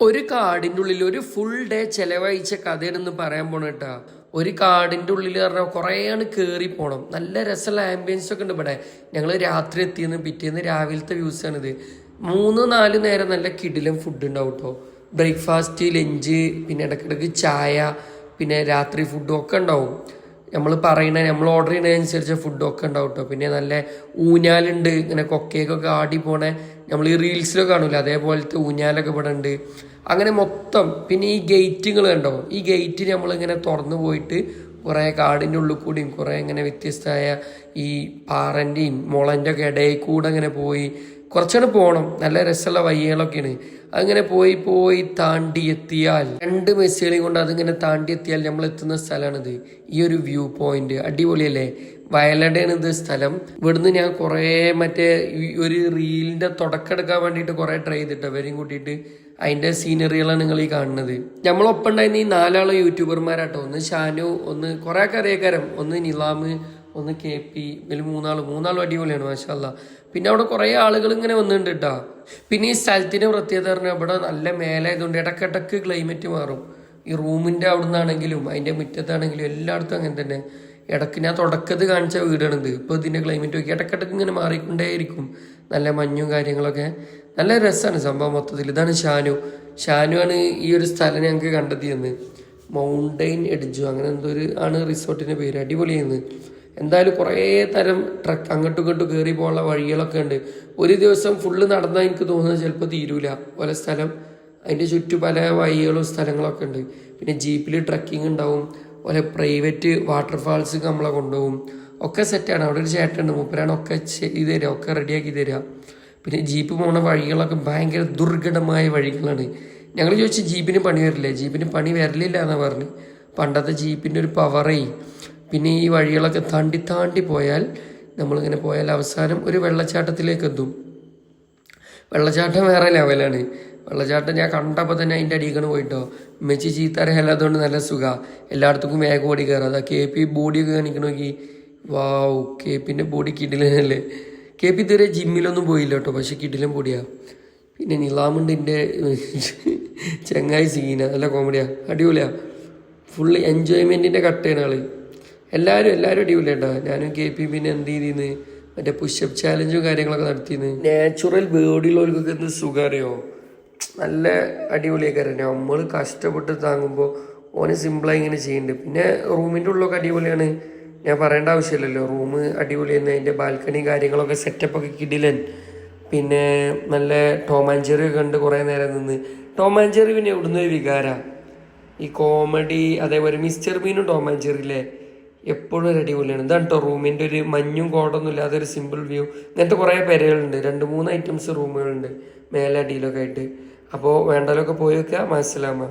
ഒരു കാടിന്റെ ഉള്ളിൽ ഒരു ഫുൾ ഡേ ചെലവഴിച്ച കഥയാണെന്ന് പറയാൻ പോണ കേട്ടാ. ഒരു കാടിന്റെ ഉള്ളിൽ പറഞ്ഞാൽ കുറേയാണ് കയറി പോകണം നല്ല രസമുള്ള ആംബിയൻസ് ഒക്കെ ഉണ്ട് ഇവിടെ. ഞങ്ങൾ രാത്രി എത്തിയെന്ന് പിറ്റേന്ന് രാവിലത്തെ വ്യൂസ് ആണിത്. മൂന്ന് നാല് നേരം നല്ല കിടിലം ഫുഡ് ഉണ്ടാവും കേട്ടോ ബ്രേക്ക്ഫാസ്റ്റ് ലഞ്ച് പിന്നെ ഇടയ്ക്കിടയ്ക്ക് ചായ പിന്നെ രാത്രി ഫുഡും ഒക്കെ ഉണ്ടാവും. നമ്മൾ പറയുന്നത് നമ്മൾ ഓർഡർ ചെയ്യുന്നതിനനുസരിച്ച് ഫുഡൊക്കെ ഉണ്ടാവും കേട്ടോ പിന്നെ നല്ല ഊഞ്ഞാലുണ്ട് ഇങ്ങനെ കൊക്കയൊക്കെ ആടി പോണേ നമ്മൾ ഈ റീൽസിലൊക്കെ കാണില്ല അതേപോലത്തെ ഊഞ്ഞാലൊക്കെ ഇവിടെ ഉണ്ട്. അങ്ങനെ മൊത്തം പിന്നെ ഈ ഗേറ്റുകൾ കണ്ടോ? ഈ ഗേറ്റ് നമ്മളിങ്ങനെ തുറന്നു പോയിട്ട് കുറേ കാടിന്റെ ഉള്ളിൽ കൂടിയും കുറേ ഇങ്ങനെ വ്യത്യസ്തമായ ഈ പാറന്റെയും മുളന്റെ ഒക്കെ ഇടയിൽ കൂടെ അങ്ങനെ പോയി കുറച്ചുകൂടെ പോകണം നല്ല രസമുള്ള വയ്യകളൊക്കെയാണ് അങ്ങനെ പോയി പോയി താണ്ടി എത്തിയാൽ രണ്ട് മെസ്സുകളെയും കൊണ്ട് അതിങ്ങനെ താണ്ടി എത്തിയാൽ നമ്മൾ എത്തുന്ന സ്ഥലമാണിത്. ഈ ഒരു വ്യൂ പോയിന്റ്. അടിപൊളിയല്ലേ? വയലടയാണ് ഇത് സ്ഥലം. ഇവിടുന്ന് ഞാൻ കുറേ മറ്റേ ഒരു റീലിന്റെ തുടക്കം എടുക്കാൻ വേണ്ടിയിട്ട് കുറേ ട്രൈ ചെയ്തിട്ട് അവരെയും കൂട്ടിയിട്ട് അതിന്റെ സീനറികളാണ് നിങ്ങൾ ഈ കാണുന്നത്. നമ്മളൊപ്പം ഉണ്ടായിരുന്ന ഈ നാലാൾ യൂട്യൂബർമാരാട്ടോ ഒന്ന് ഷാനു ഒന്ന് കുറേ കറിയക്കാരം ഒന്ന് നിലാമ് ഒന്ന് കെ പി ഇതിൽ മൂന്നാൾ മൂന്നാളും അടിപൊളിയാണ് മാഷല്ല പിന്നെ അവിടെ കുറേ ആളുകൾ ഇങ്ങനെ വന്നിട്ടുണ്ട് കേട്ടോ പിന്നെ ഈ സ്ഥലത്തിന്റെ പ്രത്യേകത പറഞ്ഞാൽ ഇവിടെ നല്ല മേലായതുകൊണ്ട് ഇടക്കിടക്ക് ക്ലൈമറ്റ് മാറും. ഈ റൂമിന്റെ അവിടെ നിന്നാണെങ്കിലും അതിന്റെ മുറ്റത്താണെങ്കിലും എല്ലായിടത്തും അങ്ങനെ തന്നെ. ഇടയ്ക്ക് ഞാൻ തുടക്കത്ത് കാണിച്ച വീടാണിത്. ഇപ്പോൾ ഇതിന്റെ ക്ലൈമറ്റ് നോക്കി ഇടക്കിടക്ക് ഇങ്ങനെ മാറിക്കൊണ്ടേയിരിക്കും. നല്ല മഞ്ഞും കാര്യങ്ങളൊക്കെ. നല്ല രസമാണ് സംഭവം മൊത്തത്തിൽ ഇതാണ് ഷാനു. ഷാനു ആണ് ഈ ഒരു സ്ഥലം ഞങ്ങൾക്ക് കണ്ടെത്തിയെന്ന്. മൗണ്ടൈൻ എഡ്ജു അങ്ങനെ എന്തോ ഒരു ആണ് റിസോർട്ടിന്റെ പേര്. അടിപൊളിയെന്ന് എന്തായാലും കുറേ തരം ട്രക്ക് അങ്ങോട്ടും ഇങ്ങോട്ടും കയറി പോകാനുള്ള വഴികളൊക്കെ ഉണ്ട്. ഒരു ദിവസം ഫുള്ള് നടന്നാൽ എനിക്ക് തോന്നുന്നത് ചിലപ്പോൾ തീരൂല. പല സ്ഥലം അതിന്റെ ചുറ്റു പല വഴികളും സ്ഥലങ്ങളൊക്കെ ഉണ്ട്. പിന്നെ ജീപ്പിൽ ട്രക്കിംഗ് ഉണ്ടാവും. അതുപോലെ പ്രൈവറ്റ് വാട്ടർഫാൾസ് നമ്മളെ കൊണ്ടുപോകും. ഒക്കെ സെറ്റാണ് അവിടെ ഒരു ചേട്ടനുണ്ട് മൂപ്പരാണ് ഒക്കെ ചെയ്ത് തരിക ഒക്കെ റെഡിയാക്കി തരിക പിന്നെ ജീപ്പ് പോണ വഴികളൊക്കെ ഭയങ്കര ദുർഘടമായ വഴികളാണ്. ഞങ്ങൾ ചോദിച്ചു ജീപ്പിന് പണി വരില്ലേ? ജീപ്പിന് പണി വരലില്ല എന്നാണ് പറഞ്ഞു. പണ്ടത്തെ ജീപ്പിന്റെ ഒരു പവറേ പിന്നെ ഈ വഴികളൊക്കെ താണ്ടി താണ്ടി പോയാൽ നമ്മളിങ്ങനെ പോയാൽ അവസാനം ഒരു വെള്ളച്ചാട്ടത്തിലേക്ക് എത്തും. വെള്ളച്ചാട്ടം വേറെ ലെവലാണ്. വെള്ളച്ചാട്ടം ഞാൻ കണ്ടപ്പോൾ തന്നെ അതിന്റെ അടിയിക്കണ് പോയിട്ടോ. മെച്ചി ചീത്തരല്ലാത്തതുകൊണ്ട് നല്ല സുഖ. എല്ലായിടത്തും വേഗം ഓടി കയറാം അതാ കെ പി ബോഡിയൊക്കെ കാണിക്കണമെങ്കിൽ വാവ് കെ പിന്റെ ബോഡി കിടിലനല്ലേ. കെ പി ഇതുവരെ ജിമ്മിലൊന്നും പോയില്ല കേട്ടോ പക്ഷെ കിടിലൻ ബോഡിയാ പിന്നെ നിലാമുണ്ട് എന്റെ ചെങ്ങായി സീന നല്ല കോമഡിയാണ് അടിപൊളിയാണ് ഫുള്ള് എൻജോയ്മെന്റിന്റെ കട്ടയാണ് ആൾ. എല്ലാവരും എല്ലാവരും അടിപൊളി കേട്ടോ ഞാനും കെ പി പിന്നെ എന്ത് ചെയ്തിന്ന്? മറ്റേ പുഷപ്പ് ചാലഞ്ചും കാര്യങ്ങളൊക്കെ നടത്തിന്ന്. നാച്ചുറൽ ബോഡിയുള്ളവർക്കൊക്കെ എന്ത് സുഖം അറിയോ നല്ല അടിപൊളിയൊക്കെ നമ്മൾ കഷ്ടപ്പെട്ട് താങ്ങുമ്പോൾ ഓന് സിമ്പിളായി ഇങ്ങനെ ചെയ്യുന്നുണ്ട് പിന്നെ റൂമിന്റെ ഉള്ളൊക്കെ അടിപൊളിയാണ്. ഞാൻ പറയേണ്ട ആവശ്യമില്ലല്ലോ. റൂം അടിപൊളി തന്നെ അതിന്റെ ബാൽക്കണി കാര്യങ്ങളൊക്കെ സെറ്റപ്പൊക്കെ കിടിലൻ. പിന്നെ നല്ല ടോമാഞ്ചേറി ഒക്കെ ഉണ്ട് കുറേ നേരം നിന്ന്. ടോമാഞ്ചേറി പിന്നെ വികാരമാണ് വികാര? ഈ കോമഡി അതേപോലെ മിസ്റ്റർ മീനും ടോമാഞ്ചേറി ഇല്ലേ എപ്പോഴും ഒരു അടിപൊളിയാണ്. ഇതാണ് കേട്ടോ റൂമിന്റെ ഒരു മഞ്ഞും കോടൊന്നും ഇല്ലാതെ ഒരു സിമ്പിൾ വ്യൂ ഇങ്ങനത്തെ കുറേ പെരകളുണ്ട്. രണ്ട് മൂന്ന് ഐറ്റംസ് റൂമുകളുണ്ട് മേലെ അടിയിലൊക്കെ ആയിട്ട്. അപ്പോൾ വേണ്ടലൊക്കെ പോയി വെക്കുക മനസ്സിലാമ